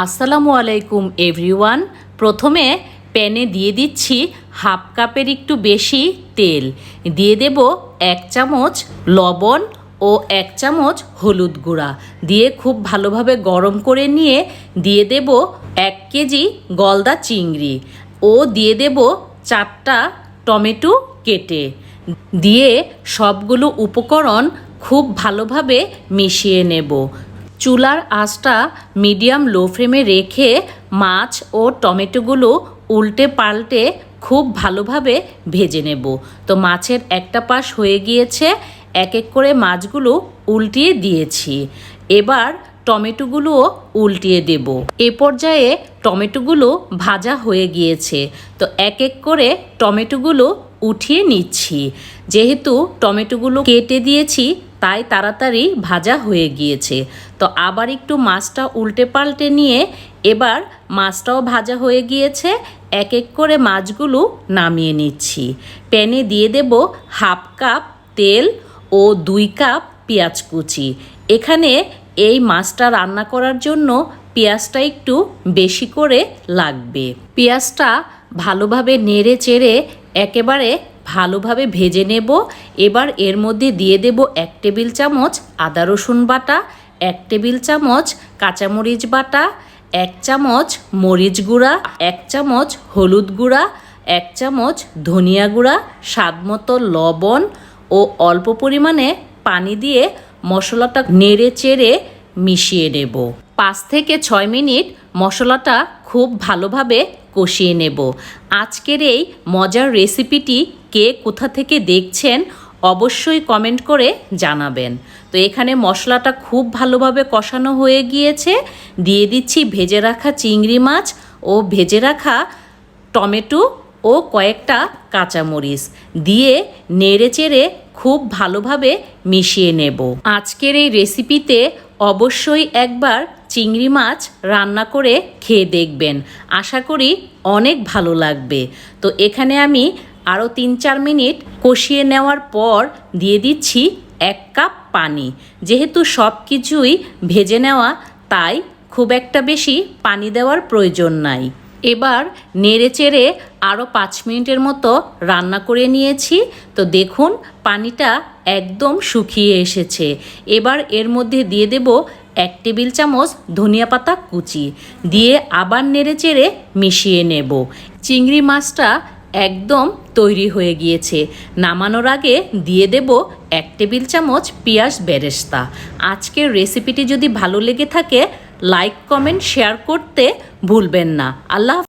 আসসালামু আলাইকুম, এভরিওয়ান। প্রথমে প্যানে দিয়ে দিচ্ছি হাফ কাপের একটু বেশি তেল। দিয়ে দেব এক চামচ লবণ ও এক চামচ হলুদ গুঁড়া। দিয়ে খুব ভালোভাবে গরম করে নিয়ে দিয়ে দেব এক কেজি গলদা চিংড়ি ও দিয়ে দেব চারটা টমেটো কেটে। দিয়ে সবগুলো উপকরণ খুব ভালোভাবে মিশিয়ে নেব। চুলার আঁচটা মিডিয়াম লো ফ্লেমে রেখে মাছ ও টমেটোগুলো উল্টে পাল্টে খুব ভালোভাবে ভেজে নেব। তো মাছের একটা পাশ হয়ে গিয়েছে এক এক করে মাছগুলো উল্টিয়ে দিয়েছি। এবার টমেটোগুলোও উল্টিয়ে দেব। এ পর্যায়ে টমেটোগুলো ভাজা হয়ে গিয়েছে। তো এক এক করে টমেটোগুলো উঠিয়ে নিচ্ছি। যেহেতু টমেটোগুলো কেটে দিয়েছি তাই তাড়াতাড়ি ভাজা হয়ে গিয়েছে। তো আবার একটু মাছটা উল্টে পাল্টে নিয়ে এবার মাছটাও ভাজা হয়ে গিয়েছে। এক এক করে মাছগুলো নামিয়ে নিচ্ছি। প্যানে দিয়ে দেব হাফ কাপ তেল ও দুই কাপ পেঁয়াজ কুচি। এখানে এই মাছটা রান্না করার জন্য পেঁয়াজটা একটু বেশি করে লাগবে। পেঁয়াজটা ভালোভাবে নেড়ে চেড়ে একেবারে ভালোভাবে ভেজে নেব। এবার এর মধ্যে দিয়ে দেব এক টেবিল চামচ আদা রসুন বাটা, এক টেবিল চামচ কাঁচামরিচ বাটা, এক চামচ মরিচ গুঁড়া, এক চামচ হলুদ গুঁড়া, এক চামচ ধনিয়া গুঁড়া, স্বাদ মতো লবণ ও অল্প পরিমাণে পানি দিয়ে মশলাটা নেড়ে চেড়ে মিশিয়ে নেব। পাঁচ থেকে ছয় মিনিট মশলাটা খুব ভালোভাবে কষিয়ে নেব। আজকের এই মজার রেসিপিটি কে কোথা থেকে দেখছেন, অবশ্যই কমেন্ট করে জানাবেন। তো এখানে মশলাটা খুব ভালোভাবে কষানো হয়ে গিয়েছে। দিয়ে দিচ্ছি ভেজে রাখা চিংড়ি মাছ ও ভেজে রাখা টমেটো ও কয়েকটা কাঁচামরিচ। দিয়ে নেড়ে চেড়ে খুব ভালোভাবে মিশিয়ে নেব। আজকের এই রেসিপিতে অবশ্যই একবার চিংড়ি মাছ রান্না করে খেয়ে দেখবেন। আশা করি অনেক ভালো লাগবে। তো এখানে আমি আরও তিন চার মিনিট কষিয়ে নেওয়ার পর দিয়ে দিচ্ছি এক কাপ পানি। যেহেতু সব কিছুই ভেজে নেওয়া, তাই খুব একটা বেশি পানি দেওয়ার প্রয়োজন নাই। এবার নেড়ে চেড়ে আরও পাঁচ মিনিটের মতো রান্না করে নিয়েছি। তো দেখুন, পানিটা একদম শুকিয়ে এসেছে। এবার এর মধ্যে দিয়ে দেব এক টেবিল চামচ ধনিয়া পাতা কুচি। দিয়ে আবার নেড়ে চেড়ে মিশিয়ে নেব। চিংড়ি মাছটা একদম তৈরি হয়ে গিয়েছে নামানোর আগে দিয়ে দেব এক টেবিল চামচ পেঁয়াজ বেরেস্তা আজকের রেসিপিটি যদি ভালো লেগে থাকে লাইক কমেন্ট শেয়ার করতে ভুলবেন না আল্লাহ।